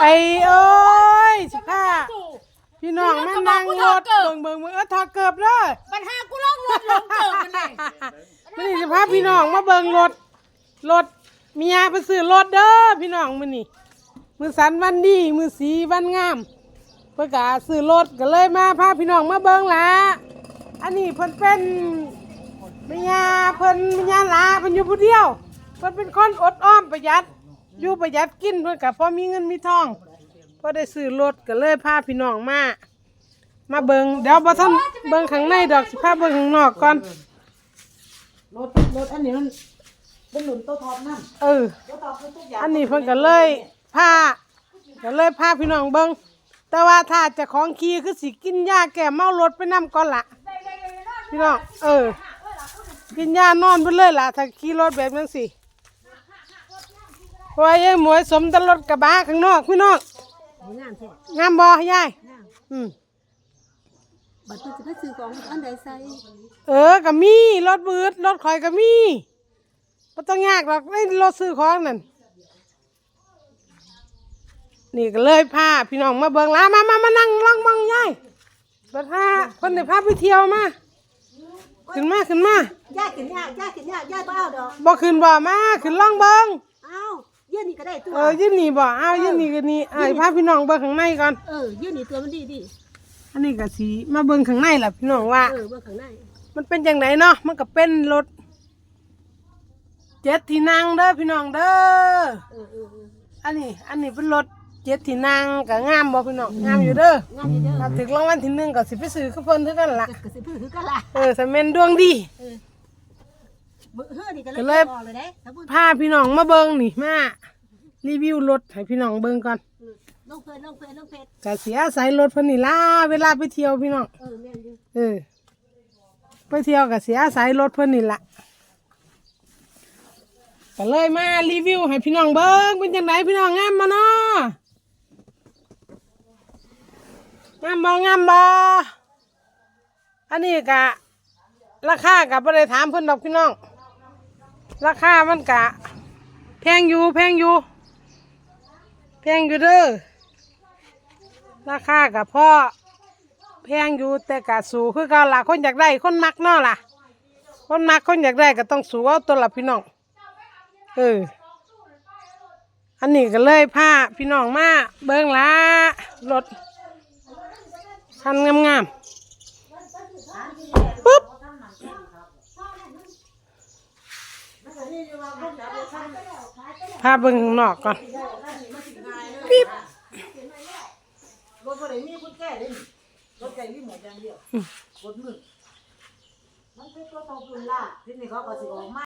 ไอ้โอ้ยสิพาพี่น้องมานั่งรถเบิ่งเบิ่งเบิ่งเออถอดเกือบเด้อปัญหากูล่องรถลงเกิดมันเลยมื้อนี้สิพาพี่น้องมาเบิ่งรถรถเมียไปซื้อรถเด้อพี่น้องมื้อนี้มื้อสันวันดีมื้อสีวันงามเพิ่นก็ซื้อรถก็เลยมาพาพี่น้องมาเบิ่งล่ะอันนี้เพิ่นเป็นเมียเพิ่นเมียหลาเพิ่นอยู่ผู้เดียวเพิ่นเป็นคนอดอ้อมประหยัด อยู่ประหยัดกินเพิ่นก็พอมีเงินมีทองพอได้ซื้อรถก็เลยพาพี่น้องมา มาเบิงเดี๋ยวบ่ทันเบิงข้างในดอกสิพาเบิงข้างนอกก่อนรถรถอันนี้มันเป็นหนุนโต๊ะท็อปนั่นเออ โต๊ะท็อปคือทุกอย่างอันนี้เพิ่นก็เลยพาก็เลยพาพี่น้องเบิงแต่ว่าถ้าเจะของขี่คือสิกินยาแก้เมารถไปนํก่อนละพี่น้องเออ กินยานอนไปเลยล่ะถ้าขี่รถแบบนั้นสิเพราะว่าไอ้หมวยสมแตรถกระบะข้างนอกพี่น้องงานแท้งามบ่ยายงานอืมบัดนี้จะไปซื้อของอันใดใส่เออก็มีรถบืดรถข่อยก็มีไม่ต้องยากหรอกไอ้รถซื้อของนั่นนี่ก็เลยพาพี่น้องมาเบิ่งร้านมามามานั่งล่องมองยายเปิดพาคนเดี๋ยวพาไปเที่ยวมาขึ้นมาขึ้นมาย่ากินย่าย่ากินย่าย่าบ่เอาดอกบ่ขึ้นบ่มาขึ้นล่องเบิ่งเอา ยื่นนี่ก็ได้ตัว เออยืนนี่บ่เอายืนนี่ก็นี่ไอ้ายพาพี่น้องเบิ่งข้างในก่อน เออยื่นนี่ตัวมันดีดีอันนี้ก็สีมาเบิ่งข้างในล่ะพี่น้องว่า เออเบิ่งข้างใน มันเป็นจังไหนเนาะ มันก็เป็นรถเจ็ดที่นั่งเด้อพี่น้องเด้อเออเออเอออันนี้ อันนี้เป็นรถเจ็ดที่นั่งก็งามบ่พี่น้อง งามอยู่เด้อ งานเยอะถ้าถึงรางวัลที่หนึ่งก็สิไปซื้อคือเพิ่นคือกันล่ะๆก็สิพื้นคือกันล่ะ เออสำเม็นดวงดี เออ เบิ่งเฮ้อนี่ก็ก็เลเลยยออกเลยเด้ถ้าพูดพาพี่น้องมาเบิ่งนี่มารีวิวรถให้พี่น้องเบิ่งก่อนเออลงเพลินลงเพลินลงเพลินก็เสียสายรถเพิ่นนี่ล่ะเวลาไปเที่ยวพี่น้องเออแม่นอยู่เออไปเที่ยวก็เสียสายรถเพิ่นนี่ล่ะก็เลยมารีวิวให้พี่น้องเบิ่งเป็นจังไดพี่น้องงามบ่เนาะงามบองามบออันนี้กะราคากับไม่ได้ถามเพิ่นดอกพี่น้อง ราคามันกะ แพงอยู่แพงอยู่ แพงอยู่เด้อราคากับพ่อแพงอยู่แต่กะสูคือเกันล่ะคนอยากได้คนมักเนาะล่ะ คนมักคนอยากได้ก็ต้องสูเอาตัวละพี่น้องเอออันนี้ก็เลยพาพี่น้องมาเบิ่งละรถคันงามๆปุ๊บ พาเบิ่งข้างนอกก่อนปิ๊บรถบ่ได้มีกุญแจเลยนี่รถใจรีโมทอย่างเดียวกดมือมันเป็นตัวตรงปุ่นล่ะทีนี้เขาก็สิออกมา